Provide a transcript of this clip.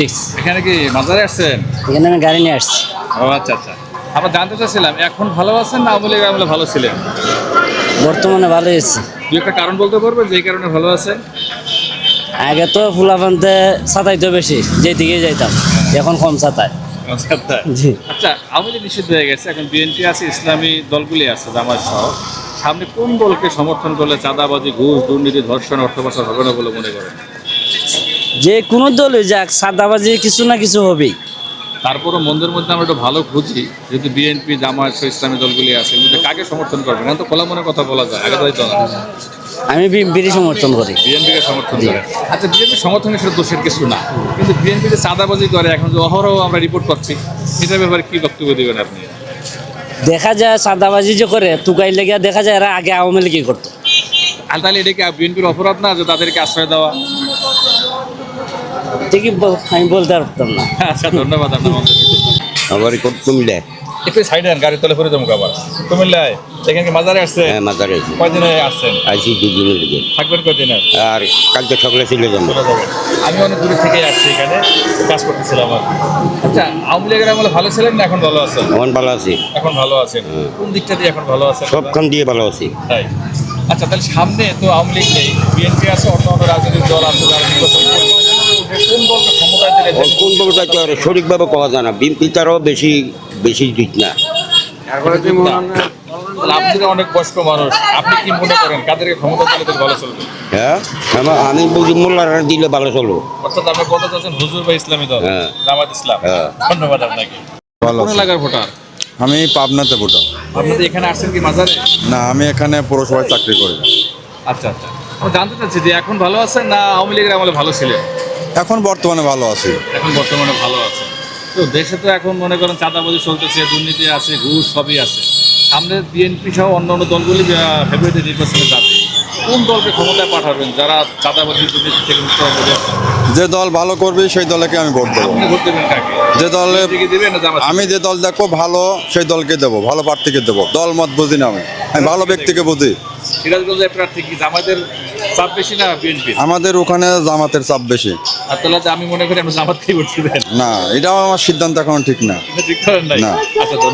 District এখানে কি মাজারে আসছেন? এখানে আমি গাড়ি নিয়ে আসছি। ও আচ্ছা আচ্ছা। আমরা জানতে চাচ্ছিলাম এখন ভালো আছেন না লীগ আমলে ভালো ছিলেন? বর্তমানে ভালো এসেছি দু একটা কারণ বলতে পারবেন যে কারণে ভালো আছেন? আগে তো ফুলাফানতে সাঁতাইতো বেশি যেই দিকে যাইতাম এখন কম সাঁতায় আচ্ছা জি। আচ্ছা আওয়ামী লীগ নিষিদ্ধ হয়ে গেছে এখন বিএনপি আছে ইসলামী দলগুলি আছে জামাত সহ। সামনে কোন দলকে সমর্থন করলে চাঁদাবাজি ঘুষ দুর্নীতি ধর্ষণ অর্থ পাচার হবে না বলে মনে করেন? যে কোনো দলে যাক সাদাবাজি কিছু না কিছু হবেই। তারপরও মন্দির মধ্যে আমরা একটু ভালো খুঁজি যেহেতু বিএনপি সহ ইসলামী দলগুলি আছে এর মধ্যে কাকে সমর্থন করবেন এখন তো খোলা মনে কথা বলা যায় আগে তো না। আমি বিএনপিরই সমর্থন করি। বিএনপিকে সমর্থন করে। আচ্ছা বিএনপি সমর্থন হিসেবে দোষের কিছু না কিন্তু বিএনপি যে চাঁদাবাজি করে এখন যে অহরহ আমরা রিপোর্ট করছি এটার ব্যাপারে কি বক্তব্য দেবেন আপনি? দেখা যায় সাদাবাজি যে করে তুকাই লেগে দেখা যায় এরা আগে আওয়ামী লীগই করতো। আর তাহলে এটা কি বিএনপির অপরাধ না যে তাদেরকে আশ্রয় দেওয়া? ঠিকই বল- আমি বলতে পারতাম না। আচ্ছা ধন্যবাদ আপনার আমার এখন কুমিল্লায়। একটু সাইডে আন গাড়ি তলে করে দেবো আবার। কুমিল্লায় এখানে কি মাজারে আসছে? হ্যাঁ মাজারে আছি কয়দিন হয়ে আসছেন? আইসি দুদিনের লেগে। থাকবেন কয়দিন? আর আর কালকে সকালে চলে যাব। যাবেন। আমি অনেক দূরে থেকে আসছি এখানে কাজ করতেছিলাম আর আচ্ছা আওয়ামী লীগের আমলে ভালো ছিলেন না এখন ভালো আছেন? আমার ভালো আছি। এখন ভালো আছেন। কোন দিকটা দিয়ে এখন ভালো আছেন? সবখান দিয়ে ভালো আছি। তাই। আচ্ছা তাহলে সামনে তো আওয়ামী লীগ নেই বিএনপি আছে অন্য অন্য রাজনৈতিক দল আছে যারা নির্বাচন করবে। কোন দলকে ক্ষমতায় দিলে আর সঠিকভাবে কওয়া যায় না। বিএনপি তারও বেশি বেশি দিক না। আপনি অনেক বয়স্ক মানুষ আপনি কি মনে করেন কাদেরকে ক্ষমতা দিলে ভালো চলবে? হ্যাঁ আমার আমি বলছি মোল্লারা দিলে ভালো চলো অর্থাৎ আপনি কত চাচ্ছেন? হুজুর বা ইসলামী দল? হ্যাঁ। জামাত ইসলাম। হ্যাঁ। ধন্যবাদ আপনাকে। ভালো কোন ভোটার? আমি পাবনাতে ভোটার। আপনাদের এখানে আসছেন কি মাজারে? না আমি এখানে পৌরসভায় চাকরি করি। আচ্ছা আচ্ছা। আমি জানতে চাচ্ছি যে এখন ভালো আছেন না আওয়ামী লীগের আমলে ভালো ছিলেন? এখন বর্তমানে ভালো আছি। এখন বর্তমানে ভালো আছে। তো দেশে তো এখন মনে করেন চাঁদাবাজি চলতেছে দুর্নীতি আছে ঘুষ সবই আছে। সামনে বিএনপি সহ অন্য অন্য দলগুলি ফেব্রুয়ারিতে নির্বাচনে যাবে। কোন দলকে ক্ষমতায় পাঠাবেন যারা চাঁদাবাজি দুর্নীতি থেকে মুক্ত হবে? যে দল ভালো করবে সেই দলকে আমি ভোট দেবো। ভোট দেবেন কাকে? যে দলে আমি যে দল দেখব ভালো সেই দলকে দেবো ভালো প্রার্থীকে দেবো। দল মত বুঝি না আমি। আমি ভালো ব্যক্তিকে বুঝি। সিরাজগঞ্জের প্রার্থী কি জামাতের চাপ বেশি না বিএনপি আমাদের ওখানে জামাতের চাপ বেশি। আর তাহলে যে আমি মনে করি আপনি জামাতকেই ভোট দিবেন না এটাও আমার সিদ্ধান্ত এখন ঠিক না। ঠিক করেন নাই। আচ্ছা।